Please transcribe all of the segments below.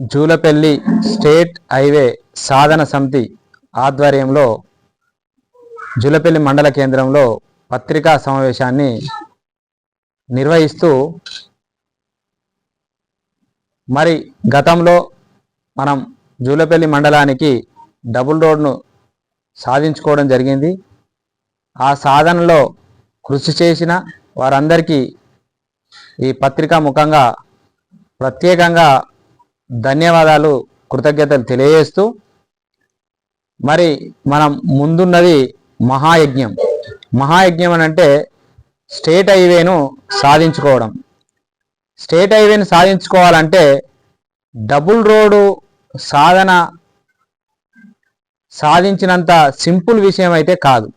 Julapalli state highway సాధన సమితి ఆధ్వర్యంలో జూలపల్లి మండల కేంద్రంలో పత్రికా సమావేశాన్ని నిర్వహిస్తూ మరి గతంలో మనం జూలపల్లి మండలానికి డబుల్ రోడ్ను సాధించుకోవడం జరిగింది. ఆ సాధనలో కృషి చేసిన వారందరికీ ఈ పత్రికా ముఖంగా ప్రత్యేకంగా ధన్యవాదాలు కృతజ్ఞతలు తెలియజేస్తూ మరి మనం ముందున్నది మహాయజ్ఞం. మహాయజ్ఞం అని అంటే స్టేట్ హైవేను సాధించుకోవడం. స్టేట్ హైవేను సాధించుకోవాలంటే డబుల్ రోడ్డు సాధన సాధించినంత సింపుల్ విషయం అయితే కాదు.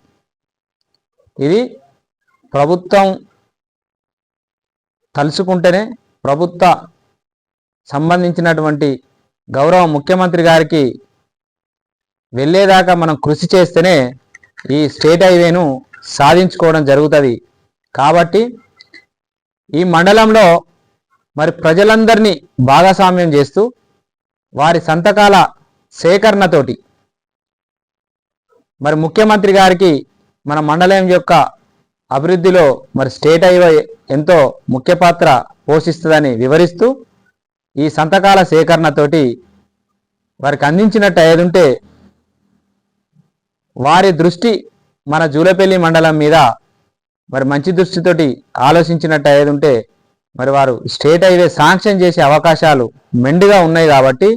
ఇది ప్రభుత్వం తలుచుకుంటేనే ప్రభుత్వ సంబంధించినటువంటి గౌరవ ముఖ్యమంత్రి గారికి వెళ్ళేదాకా మనం కృషి చేస్తేనే ఈ స్టేట్ హైవేను సాధించుకోవడం జరుగుతుంది. కాబట్టి ఈ మండలంలో మరి ప్రజలందరినీ భాగస్వామ్యం చేస్తూ వారి సంతకాల సేకరణతోటి మరి ముఖ్యమంత్రి గారికి మన మండలం యొక్క అభివృద్ధిలో మరి స్టేట్ హైవే ఎంతో ముఖ్య పాత్ర పోషిస్తుందని వివరిస్తూ ఈ సంతకాల సేకరణతోటి వారికి అందించినట్టు ఏదుంటే వారి దృష్టి మన జూలపల్లి మండలం మీద మరి మంచి దృష్టితోటి ఆలోచించినట్టు ఏదుంటే మరి వారు స్టేట్ హైవే శాంక్షన్ చేసే అవకాశాలు మెండుగా ఉన్నాయి కాబట్టి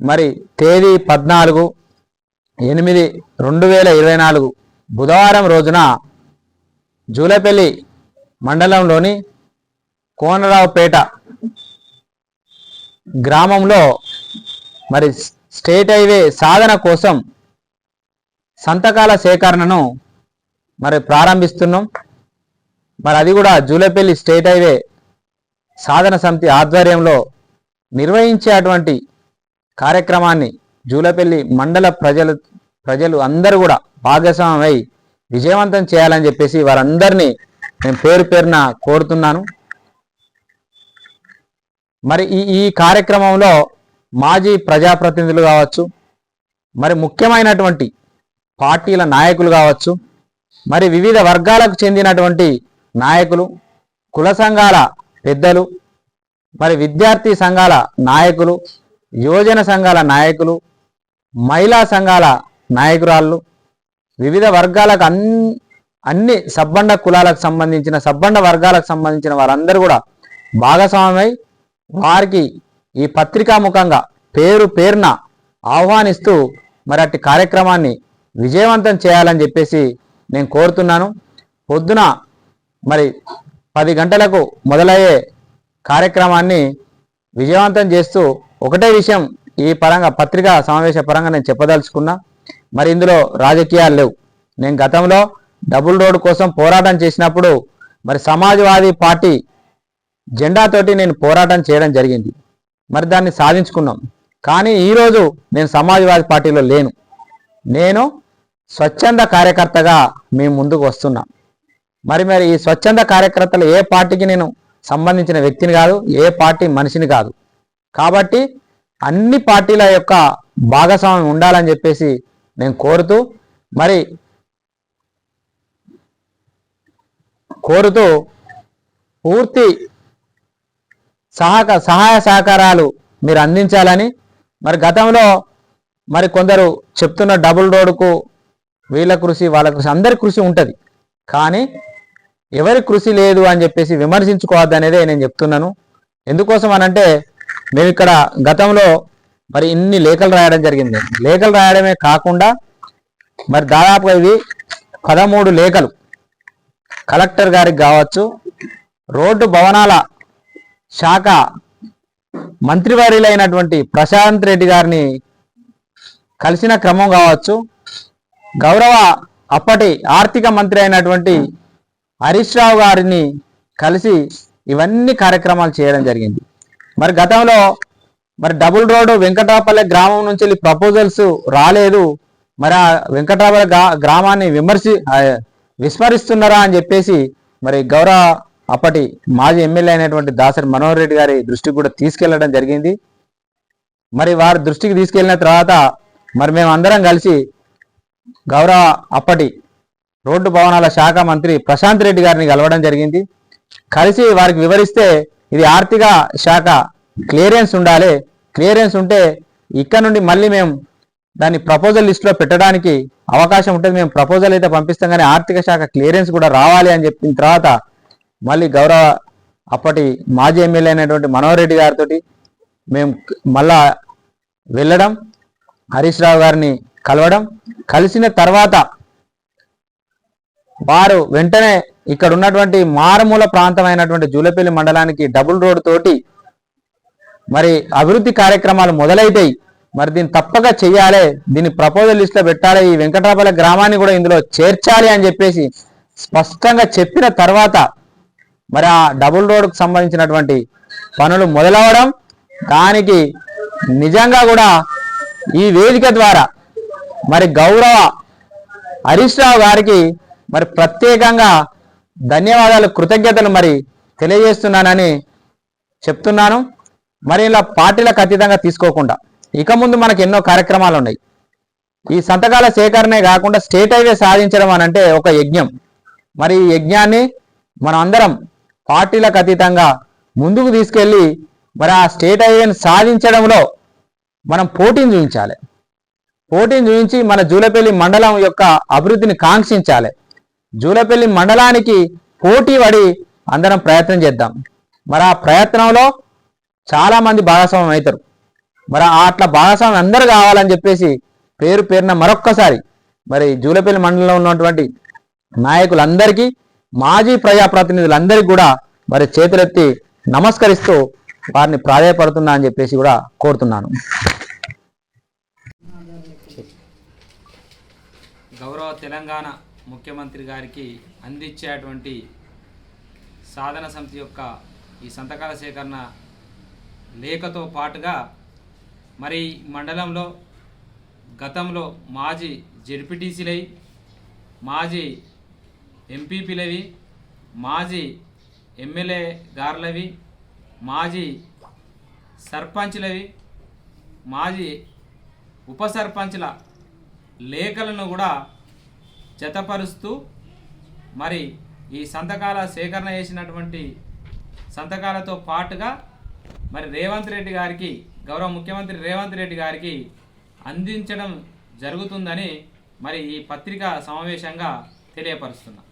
మరి తేదీ పద్నాలుగు ఎనిమిది రెండు వేల ఇరవై నాలుగు బుధవారం రోజున జూలపల్లి మండలంలోని కోనరావుపేట గ్రామంలో మరి స్టేట్ హైవే సాధన కోసం సంతకాల సేకరణను మరి ప్రారంభిస్తున్నాం. మరి అది కూడా జూలపల్లి స్టేట్ హైవే సాధన సమితి ఆధ్వర్యంలో నిర్వహించేటువంటి కార్యక్రమాన్ని జూలపల్లి మండల ప్రజలు ప్రజలు అందరూ కూడా భాగస్వామై విజయవంతం చేయాలని చెప్పేసి వారందరినీ నేను పేరు పేరున కోరుతున్నాను. మరి ఈ ఈ కార్యక్రమంలో మాజీ ప్రజాప్రతినిధులు కావచ్చు మరి ముఖ్యమైనటువంటి పార్టీల నాయకులు కావచ్చు మరి వివిధ వర్గాలకు చెందినటువంటి నాయకులు కుల సంఘాల పెద్దలు మరి విద్యార్థి సంఘాల నాయకులు యువజన సంఘాల నాయకులు మహిళా సంఘాల నాయకురాళ్ళు వివిధ వర్గాలకు అన్ అన్ని సబ్బండ కులాలకు సంబంధించిన సబ్బండ వర్గాలకు సంబంధించిన వారందరూ కూడా భాగస్వామ్యమై వారికి ఈ పత్రికా ముఖంగా పేరు పేరున ఆహ్వానిస్తూ మరి అట్టి కార్యక్రమాన్ని విజయవంతం చేయాలని చెప్పేసి నేను కోరుతున్నాను. పొద్దున మరి పది గంటలకు మొదలయ్యే కార్యక్రమాన్ని విజయవంతం చేస్తూ ఒకటే విషయం ఈ పరంగా పత్రికా సమావేశ పరంగా నేను చెప్పదలుచుకున్నా. మరి ఇందులో రాజకీయాలు లేవు. నేను గతంలో డబుల్ రోడ్ కోసం పోరాటం చేసినప్పుడు మరి సమాజ్వాదీ పార్టీ జెండాతోటి నేను పోరాటం చేయడం జరిగింది. మరి దాన్ని సాధించుకున్నాం. కానీ ఈరోజు నేను సమాజ్వాదీ పార్టీలో లేను. నేను స్వచ్ఛంద కార్యకర్తగా మేము ముందుకు వస్తున్నా. మరి మరి ఈ స్వచ్ఛంద కార్యకర్తలు ఏ పార్టీకి నేను సంబంధించిన వ్యక్తిని కాదు ఏ పార్టీ మనిషిని కాదు. కాబట్టి అన్ని పార్టీల యొక్క భాగస్వామ్యం ఉండాలని చెప్పేసి నేను కోరుతూ మరి కోరుతూ పూర్తి సహక సహాయ సహకారాలు మీరు అందించాలని మరి గతంలో మరి కొందరు చెప్తున్న డబుల్ రోడ్డుకు వీళ్ళ కృషి వాళ్ళ కృషి అందరి కృషి ఉంటుంది. కానీ ఎవరి కృషి లేదు అని చెప్పేసి విమర్శించుకోవద్దు అనేదే నేను చెప్తున్నాను. ఎందుకోసం అనంటే మేము ఇక్కడ గతంలో మరి ఇన్ని లేఖలు రాయడం జరిగింది. లేఖలు రాయడమే కాకుండా మరి దాదాపుగా ఇది పదమూడు లేఖలు. కలెక్టర్ గారికి కావచ్చు రోడ్డు భవనాల శాఖ మంత్రివర్యులైనటువంటి ప్రశాంత్ రెడ్డి గారిని కలిసిన క్రమం కావచ్చు. గౌరవ అప్పటి ఆర్థిక మంత్రి అయినటువంటి హరీష్ రావు గారిని కలిసి ఇవన్నీ కార్యక్రమాలు చేయడం జరిగింది. మరి గతంలో మరి డబుల్ రోడ్డు వెంకటాపల్లె గ్రామం నుంచి ప్రపోజల్స్ రాలేదు. మరి ఆ వెంకటాపల్లె గ్రామాన్ని విమర్శి విస్మరిస్తున్నారా అని చెప్పేసి మరి గౌరవ అప్పటి మాజీ ఎమ్మెల్యే అయినటువంటి దాసరి మనోహర్ రెడ్డి గారి దృష్టికి కూడా తీసుకెళ్ళడం జరిగింది. మరి వారి దృష్టికి తీసుకెళ్ళిన తర్వాత మరి మేము అందరం కలిసి గౌరవ అప్పటి రోడ్డు భవనాల శాఖ మంత్రి ప్రశాంత్ రెడ్డి గారిని కలవడం జరిగింది. కలిసి వారికి వివరిస్తే ఇది ఆర్థిక శాఖ క్లియరెన్స్ ఉండాలి. క్లియరెన్స్ ఉంటే ఇక్కడ నుండి మళ్ళీ మేము దాన్ని ప్రపోజల్ లిస్ట్లో పెట్టడానికి అవకాశం ఉంటుంది. మేము ప్రపోజల్ అయితే పంపిస్తాం కానీ ఆర్థిక శాఖ క్లియరెన్స్ కూడా రావాలి అని చెప్పిన తర్వాత మళ్ళీ గౌరవ అప్పటి మాజీ ఎమ్మెల్యే అయినటువంటి మనోహర్ రెడ్డి గారితో మేము మళ్ళా వెళ్ళడం హరీష్ రావు గారిని కలవడం కలిసిన తర్వాత వారు వెంటనే ఇక్కడ ఉన్నటువంటి మారుమూల ప్రాంతమైనటువంటి జూలపల్లి మండలానికి డబుల్ రోడ్ తోటి మరి అభివృద్ధి కార్యక్రమాలు మొదలైతాయి. మరి దీన్ని తప్పక చెయ్యాలి. దీన్ని ప్రపోజల్ లిస్ట్లో పెట్టాలి. ఈ వెంకటాపల్లి గ్రామాన్ని కూడా ఇందులో చేర్చాలి అని చెప్పేసి స్పష్టంగా చెప్పిన తర్వాత మరి ఆ డబుల్ రోడ్కు సంబంధించినటువంటి పనులు మొదలవడం దానికి నిజంగా కూడా ఈ వేదిక ద్వారా మరి గౌరవ హరీష్ రావు గారికి మరి ప్రత్యేకంగా ధన్యవాదాలు కృతజ్ఞతలు మరి తెలియజేస్తున్నానని చెప్తున్నాను. మరి ఇలా పార్టీలకు అతీతంగా తీసుకోకుండా ఇక ముందు మనకు ఎన్నో కార్యక్రమాలు ఉన్నాయి. ఈ సంతకాల సేకరణే కాకుండా స్టేట్ హైవే సాధించడం అని అంటే ఒక యజ్ఞం. మరి ఈ యజ్ఞాన్ని మనం అందరం పార్టీలకు అతీతంగా ముందుకు తీసుకెళ్ళి మరి ఆ స్టేట్ హైవేని సాధించడంలో మనం పోటీని చూపించాలి పోటీని చూపించి మన జూలపల్లి మండలం యొక్క అభివృద్ధిని కాంక్షించాలి. జూలపల్లి మండలానికి పోటీ పడి అందరం ప్రయత్నం చేద్దాం. మరి ఆ ప్రయత్నంలో చాలామంది భాగస్వామ్యం అవుతారు. మరి అట్లా భాగస్వామ్యం అందరు కావాలని చెప్పేసి పేరు పేరున మరొక్కసారి మరి జూలపల్లి మండలంలో ఉన్నటువంటి నాయకులందరికీ మాజీ ప్రజాప్రతినిధులందరికీ కూడా మరి చేతులెత్తి నమస్కరిస్తూ వారిని ప్రాధాయపడుతున్నా అని చెప్పేసి కూడా కోరుతున్నాను. గౌరవ తెలంగాణ ముఖ్యమంత్రి గారికి అందించేటువంటి సాధన సమితి యొక్క ఈ సంతకాల సేకరణ లేఖతో పాటుగా మరి మండలంలో గతంలో మాజీ జెడ్పీటీసీలై మాజీ ఎంపీపీలవి మాజీ ఎమ్మెల్యే గారులవి మాజీ సర్పంచ్లవి మాజీ ఉప సర్పంచ్ల లేఖలను కూడా జతపరుస్తూ మరి ఈ సంతకాల సేకరణ చేసినటువంటి సంతకాలతో పాటుగా మరి రేవంత్ రెడ్డి గారికి గౌరవ ముఖ్యమంత్రి రేవంత్ రెడ్డి గారికి అందించడం జరుగుతుందని మరి ఈ పత్రికా సమావేశంగా తెలియపరుస్తున్నా.